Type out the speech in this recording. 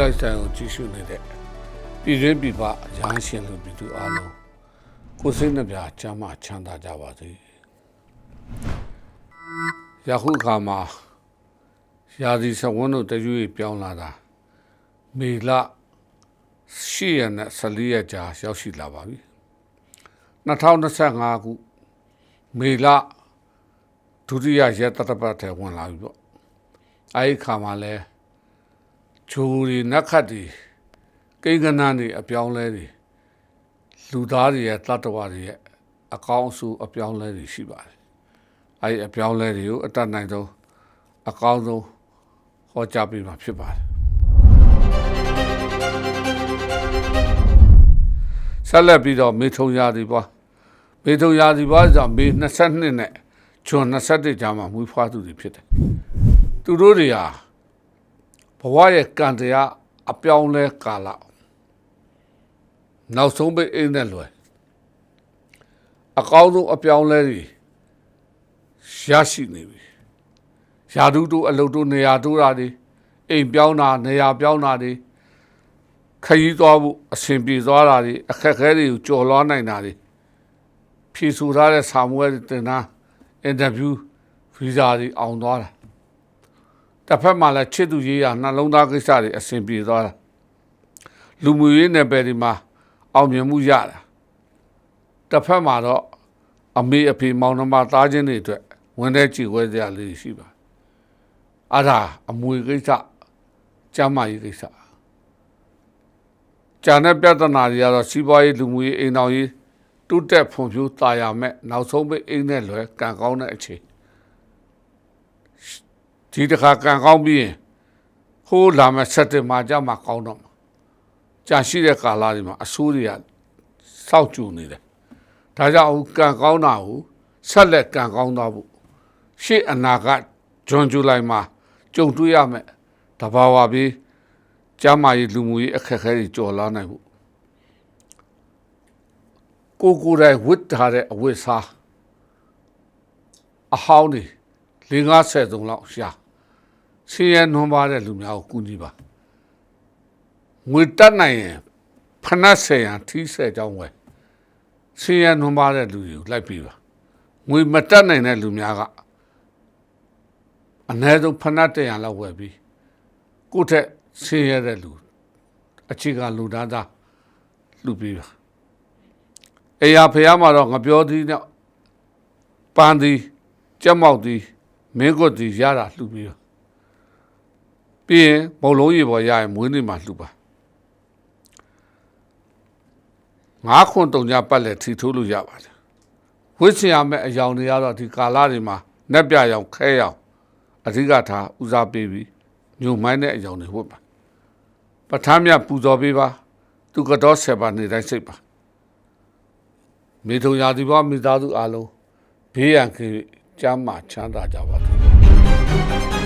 လိုက်စံကိုကြည့်ရှုနေတဲ့ပြည်တွင်းပြည်ပရဟန်းရှင်လူပြည်သူအားလုံးကိုယ်စိတ်နှပြချမ်းသာချမ်းသာကြပါစေယခုအခါမှာရာသီစဝန်းတို့တရွေ့ပြောင်းလာတာမေလ10ရက်နဲ့14ရက်ကြာရောက်ရှိလာပါပြီ2025ခုမေလဒုတိယရက်တတပတ်ထဲဝင်လာပြီပေါ့အဲဒီခါမှာလဲ ဂျိုးတွေနက်ခတ်တွေကိန်းကနန်းတွေအပြောင်းလဲတွေလူသားတွေရဲ့တတ္တဝါတွေရဲ့အကောင်းအဆိုးအပြောင်းလဲတွေရှိပါတယ်အဲဒီအပြောင်းလဲတွေကိုအတတ်နိုင်ဆုံးအကောင်းဆုံးဟောကြားပေးမှာဖြစ်ပါတယ်ဆက်လက်ပြီးတော့မေထုံရာဒီပွားမေထုံရာဒီပွားဆိုမေ22နဲ့ဂျွန်21ကြာမှာမွေးဖွားသူတွေဖြစ်တယ်သူတို့တွေဟာ ဘဝရဲ့ကံတရားအပြောင်းလဲကာလနောက်ဆုံးပိတ်အိမ်နဲ့လွယ်အကောင်းဆုံးအပြောင်းလဲတွေရရှိနေပြီယာဒုတို့အလုတ်တို့နေရာတို့တာတွေအိမ်ပြောင်းတာနေရာပြောင်းတာတွေခရီးသွားဖို့အဆင်ပြေသွားတာတွေအခက်အခဲတွေကိုကြော်လွှားနိုင်တာတွေဖြည့်ဆူထားတဲ့စာမွေးတင်တာအင်တာဗျူးဗီဇာတွေအောင်သွားတာ တစ်ဖက်မှာလည်းချစ်သူရေးရနှလုံးသားကိစ္စတွေအဆင်ပြေသွားတာလူမှုရေးနယ်ပယ်ဒီမှာအောင်မြင်မှုရတာတစ်ဖက်မှာတော့အမေအဖေမောင်နှမသားချင်းတွေအတွက်ဝင်တဲ့ကြည်ဝဲစရာလေးရှိပါအဲ့ဒါအမွေကိစ္စကျမ်းမာရေးကိစ္စကျန်တဲ့ပြဿနာတွေကတော့စီးပွားရေးလူမှုရေးအိမ်တော်ရေးတုတက်ဖွံ့ဖြိုးတာယာမဲ့နောက်ဆုံးပိတ်အိမ်နဲ့လွယ်ကံကောင်းတဲ့အခြေ ဒီတစ်ခါကံကောင်းပြီးရင်ဟိုးလာမဲ့စက်တင်ဘာကျမှကောင်းတော့မှာကြာရှိတဲ့ကာလတွေမှာအဆိုးတွေကစောက်ကျူနေတယ်ဒါကြောင့်ကံကောင်းတာကိုဆက်လက်ကံကောင်းသွားဖို့ရှေ့အနာကဂျွန်ဂျူလိုက်မှာကြုံတွေ့ရမယ်တဘာဝပြီးကျမ်းမာရေးလူမှုရေးအခက်အခဲတွေကြော်လာနိုင်ဖို့ကိုကိုယ်တိုင်ဝတ်ထားတဲ့အဝတ်စားအဟောင်းတွေ၄50သုံးလောက်ရှာ ဆင်းရဲနှွန်ပါတဲ့လူများကိုကူညီပါငွေတက်နိုင်ရင်ဖနက်ဆယ်ရန်ထီးဆယ်ကြောင်းဝယ်ဆင်းရဲနှွန်ပါတဲ့လူတွေကိုလိုက်ပြီးပါငွေမတက်နိုင်တဲ့လူများကအနည်းဆုံးဖနက်တရန်လောက်ဝယ်ပြီးကိုယ့်ထက်ဆင်းရဲတဲ့လူအခြေခံလူသားသားလူပြီးပါအေယာဖះမှာတော့ငပြောသည်နဲ့ပန်းသည်ကြက်မောက်သည်မင်းကွတ်သည်ရတာလှူပြီးတော့ ပြီးရင်မုံလုံးရေပေါ်ရရင်မွေးနေ့မှာလှူပါငါးခွန်တုံညပတ်လက်ထီထိုးလို့ရပါတယ်ဝစ်စင်ရမယ့်အယောင်တွေကတော့ဒီကာလတွေမှာနက်ပြရောင်ခဲရောင်အဓိကထားဦးစားပေးပြီးညုံမိုင်းတဲ့အယောင်တွေဝတ်ပါပဋ္ဌာန်းမြပူဇော်ပေးပါ သူကတော့ဆက်ပါနေတိုင်းစိတ်ပါမေထုံရာဒီဘမိသားစုအားလုံးဘေးရန်ကင်းကျမ်းမာချမ်းသာကြပါစေ